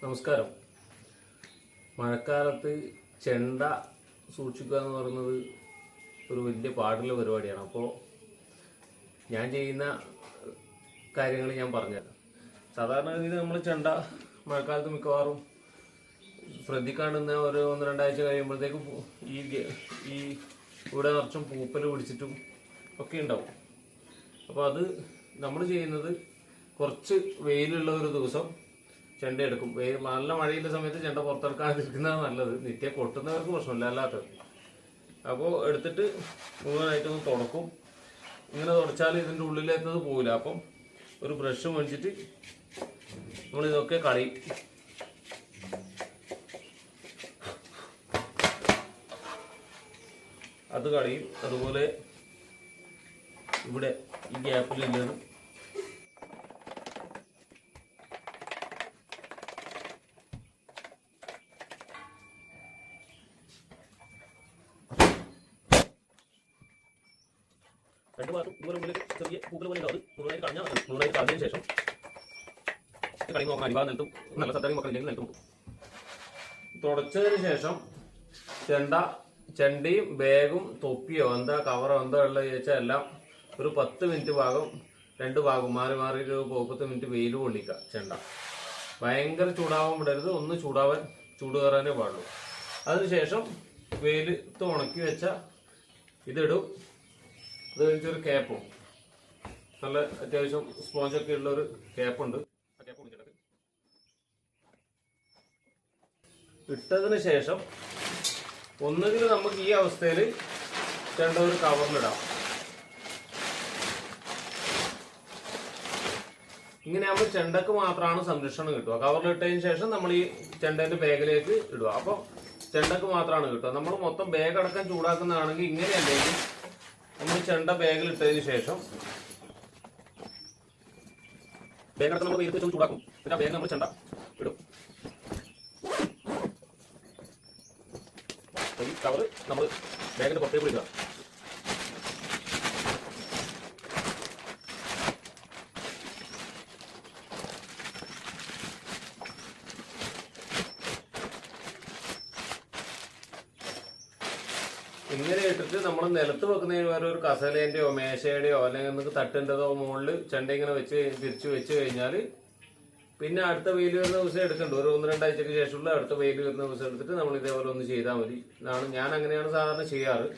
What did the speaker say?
നമസ്കാരം. മഴക്കാലത്ത് ചെണ്ട സൂക്ഷിക്കുക എന്ന് പറയുന്നത് ഒരു വലിയ പാടുള്ള പരിപാടിയാണ്. അപ്പോൾ ഞാൻ ചെയ്യുന്ന കാര്യങ്ങൾ ഞാൻ പറഞ്ഞുതരാം. സാധാരണ രീതിയിൽ നമ്മൾ ചെണ്ട മഴക്കാലത്ത് മിക്കവാറും ശ്രദ്ധിക്കാണ്ടുന്ന ഒരു ഒന്ന് രണ്ടാഴ്ച കഴിയുമ്പോഴത്തേക്കും ഈ ഈ ഇവിടെ നിറച്ചും പൂപ്പൽ പിടിച്ചിട്ടും ഒക്കെ ഉണ്ടാവും. അപ്പോൾ അത് നമ്മൾ ചെയ്യുന്നത് കുറച്ച് വെയിലുള്ള ഒരു ദിവസം ചെണ്ട എടുക്കും. നല്ല മഴയുള്ള സമയത്ത് ചെണ്ട പുറത്തെടുക്കാതിരിക്കുന്നതാണ് നല്ലത്. നിത്യ കൊട്ടുന്നവർക്ക് പ്രശ്നമില്ല അല്ലാത്തത് അപ്പോൾ എടുത്തിട്ട് മുഴുവനായിട്ടൊന്ന് തുടക്കും. ഇങ്ങനെ തുടച്ചാൽ ഇതിന്റെ ഉള്ളിലേക്കത് പോകില്ല അപ്പം ഒരു ബ്രഷ് മേടിച്ചിട്ട് നമ്മളിതൊക്കെ കളയും. അത് കളയും. അതുപോലെ ഇവിടെ ഈ ഗ്യാപ്പിലുള്ളത് രണ്ട് ഭാഗത്തും ഇതുപോലെ ഉള്ളിൽ ചെറിയ പൂക്കൾ പോലെ ഉണ്ടാവും. മുഴുവനായി കളഞ്ഞാൽ. മുഴുവനായി കളഞ്ഞതിന് ശേഷം കളി നോക്കണം അരിഭാഗം നിലത്തും നല്ല സദ്യ മക്കളില്ലെങ്കിൽ നിലത്തും. തുടച്ചതിന് ശേഷം ചെണ്ട ചെണ്ടയും ബാഗും തൊപ്പിയോ എന്താ കവറോ എന്താ ഉള്ളത് ചോദിച്ചാൽ എല്ലാം ഒരു പത്ത് മിനിറ്റ് ഭാഗം രണ്ട് ഭാഗം മാറി മാറി ഒരു പത്ത് മിനിറ്റ് വെയിൽ കൊള്ളിക്കുക ചെണ്ട. ഭയങ്കര ചൂടാവാൻ വിടരുത്. ഒന്ന് ചൂടാവാൻ ചൂട് കയറാനേ പാടുള്ളൂ. അതിനുശേഷം വെയിലത്ത് ഉണക്കി വെച്ച ഇതിടും. അത് കഴിഞ്ഞൊരു ക്യാപ്പും നല്ല അത്യാവശ്യം സ്പോഞ്ചൊക്കെ ഉള്ള ഒരു ക്യാപ്പുണ്ട് ഇട്ടതിന് ശേഷം ഒന്നുകിൽ നമുക്ക് ഈ അവസ്ഥയിൽ ചെണ്ട ഒരു കവറിലിടാം ഇങ്ങനെയാകുമ്പോൾ ചെണ്ടക്ക് മാത്രമാണ് സംരക്ഷണം കിട്ടുക. കവറിലിട്ടതിന് ശേഷം നമ്മൾ ഈ ചെണ്ടേന്റെ ബാഗിലേക്ക് ഇടുക. അപ്പോൾ ചെണ്ടക്ക് മാത്രമാണ് കിട്ടുക. നമ്മൾ മൊത്തം ബാഗ് അടക്കം ചൂടാക്കുന്നതാണെങ്കിൽ ഇങ്ങനെയല്ലെങ്കിൽ നമ്മൾ ചെണ്ട ബാഗിൽ ഇട്ടതിന് ശേഷം ബാഗ് അടക്കം നമ്മൾ നേരത്തെ ചൂടാക്കും. പിന്നെ ആ ബാഗ് നമ്മൾ ചെണ്ട ഇടും. ഈ കവർ നമ്മൾ ബാഗിന്റെ പുറത്തേക്ക് ഇടുക. ഇങ്ങനെ ഇട്ടിട്ട് നമ്മൾ നിലത്ത് വെക്കുന്നതിന് വേറെ ഒരു കസലേന്റെയോ മേശയുടെയോ അല്ലെങ്കിൽ നമുക്ക് തട്ടിന്റെതോ മുകളിൽ ചെണ്ട ഇങ്ങനെ വെച്ച് തിരിച്ചു വെച്ച് കഴിഞ്ഞാൽ പിന്നെ അടുത്ത വെയിൽ വരുന്ന ദിവസം എടുക്കണ്ട. ഒരു ഒന്ന് രണ്ടാഴ്ചക്ക് ശേഷമുള്ള അടുത്ത വെയിൽ വരുന്ന ദിവസം എടുത്തിട്ട് നമ്മൾ ഇതേപോലെ ഒന്ന് ചെയ്താൽ മതി. ഞാൻ അങ്ങനെയാണ് സാധാരണ ചെയ്യാറ്.